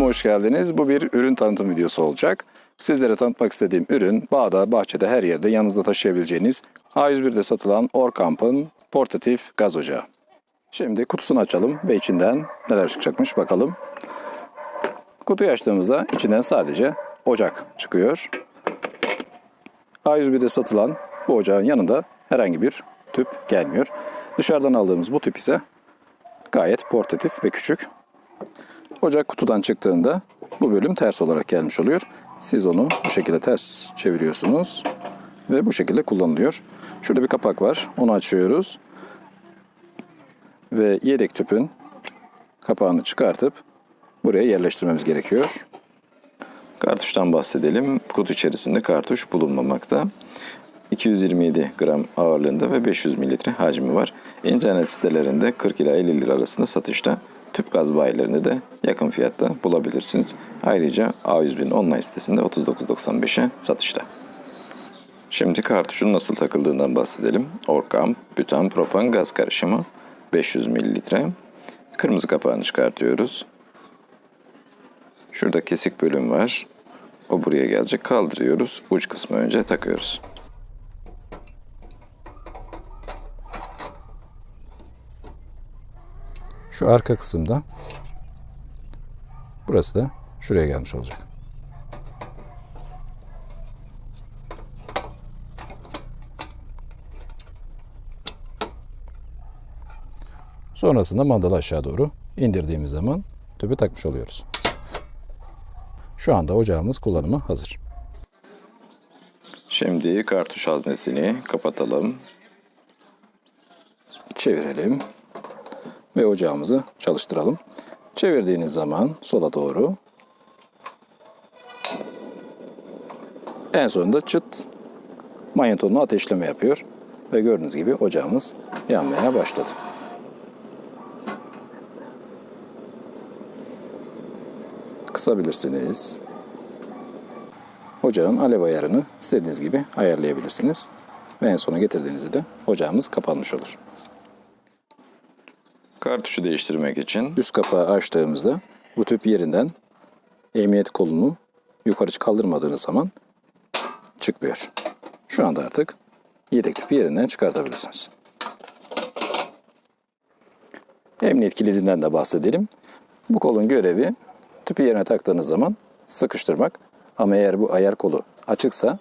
hoş geldiniz. Bu bir ürün tanıtım videosu olacak. Sizlere tanıtmak istediğim ürün bağda, bahçede, her yerde yanınızda taşıyabileceğiniz A101'de satılan Orkamp'ın portatif gaz ocağı. Şimdi kutusunu açalım ve içinden neler çıkacakmış bakalım. Kutuyu açtığımızda içinden sadece ocak çıkıyor. A101'de satılan bu ocağın yanında herhangi bir tüp gelmiyor. Dışarıdan aldığımız bu tüp ise gayet portatif ve küçük. Ocak kutudan çıktığında bu bölüm ters olarak gelmiş oluyor. Siz onu bu şekilde ters çeviriyorsunuz ve bu şekilde kullanılıyor. Şurada bir kapak var. Onu açıyoruz. Ve yedek tüpün kapağını çıkartıp buraya yerleştirmemiz gerekiyor. Kartuştan bahsedelim. Kutu içerisinde kartuş bulunmamakta. 227 gram ağırlığında ve 500 mililitre hacmi var. İnternet sitelerinde 40 ila 50 lira arasında satışta. Tüp gaz bayilerinde de yakın fiyatta bulabilirsiniz. Ayrıca A101'in online sitesinde 39.95'e satışta. Şimdi kartuşun nasıl takıldığından bahsedelim. Orkam, bütan, propan gaz karışımı 500 mililitre. Kırmızı kapağını çıkartıyoruz. Şurada kesik bölüm var. O buraya gelecek. Kaldırıyoruz. Uç kısmı önce takıyoruz. Şu arka kısımda burası da şuraya gelmiş olacak. Sonrasında mandalı aşağı doğru indirdiğimiz zaman tüpü takmış oluyoruz. Şu anda ocağımız kullanıma hazır. Şimdi kartuş haznesini kapatalım. Çevirelim ve ocağımızı çalıştıralım. Çevirdiğiniz zaman sola doğru en sonunda çıt manyetonlu ateşleme yapıyor ve gördüğünüz gibi ocağımız yanmaya başladı. Kısabilirsiniz. Ocağın alev ayarını istediğiniz gibi ayarlayabilirsiniz. Ve en sona getirdiğinizde de ocağımız kapanmış olur. Kartuşu değiştirmek için üst kapağı açtığımızda bu tüp yerinden emniyet kolunu yukarı kaldırmadığınız zaman çıkmıyor. Şu anda artık yedek tüpü yerinden çıkartabilirsiniz. Emniyet kilidinden de bahsedelim. Bu kolun görevi tüpü yerine taktığınız zaman sıkıştırmak. Ama eğer bu ayar kolu açıksa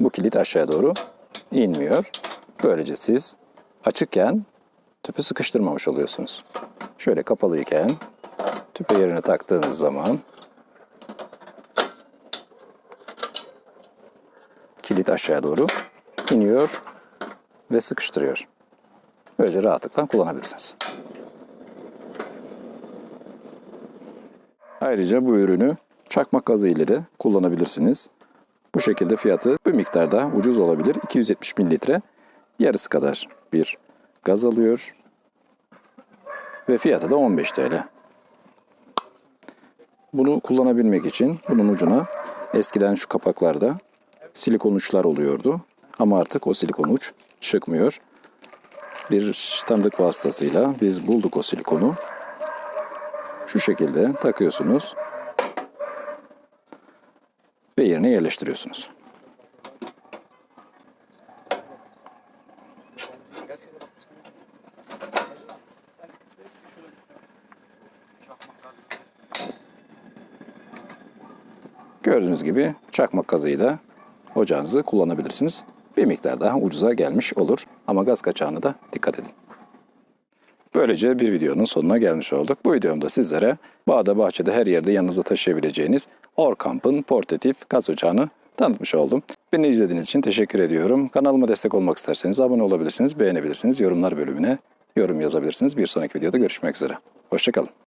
bu kilit aşağıya doğru inmiyor. Böylece siz açıkken tüpü sıkıştırmamış oluyorsunuz. Şöyle kapalıyken tüpü yerine taktığınız zaman kilit aşağıya doğru iniyor ve sıkıştırıyor. Böylece rahatlıkla kullanabilirsiniz. Ayrıca bu ürünü çakmak gazı ile de kullanabilirsiniz. Bu şekilde fiyatı bir miktarda ucuz olabilir. 270 mililitre yarısı kadar bir gaz alıyor. Ve fiyatı da 15 TL. Bunu kullanabilmek için bunun ucuna eskiden şu kapaklarda silikon uçlar oluyordu. Ama artık o silikon uç çıkmıyor. Bir tanıdık vasıtasıyla biz bulduk o silikonu. Şu şekilde takıyorsunuz ve yerine yerleştiriyorsunuz. Gördüğünüz gibi çakmak gazıyla ocağınızı kullanabilirsiniz. Bir miktar daha ucuza gelmiş olur ama gaz kaçağına da dikkat edin. Böylece bir videonun sonuna gelmiş olduk. Bu videomda sizlere bağda, bahçede, her yerde yanınıza taşıyabileceğiniz Orkamp'ın portatif gaz ocağını tanıtmış oldum. Beni izlediğiniz için teşekkür ediyorum. Kanalıma destek olmak isterseniz abone olabilirsiniz, beğenebilirsiniz. Yorumlar bölümüne yorum yazabilirsiniz. Bir sonraki videoda görüşmek üzere. Hoşçakalın.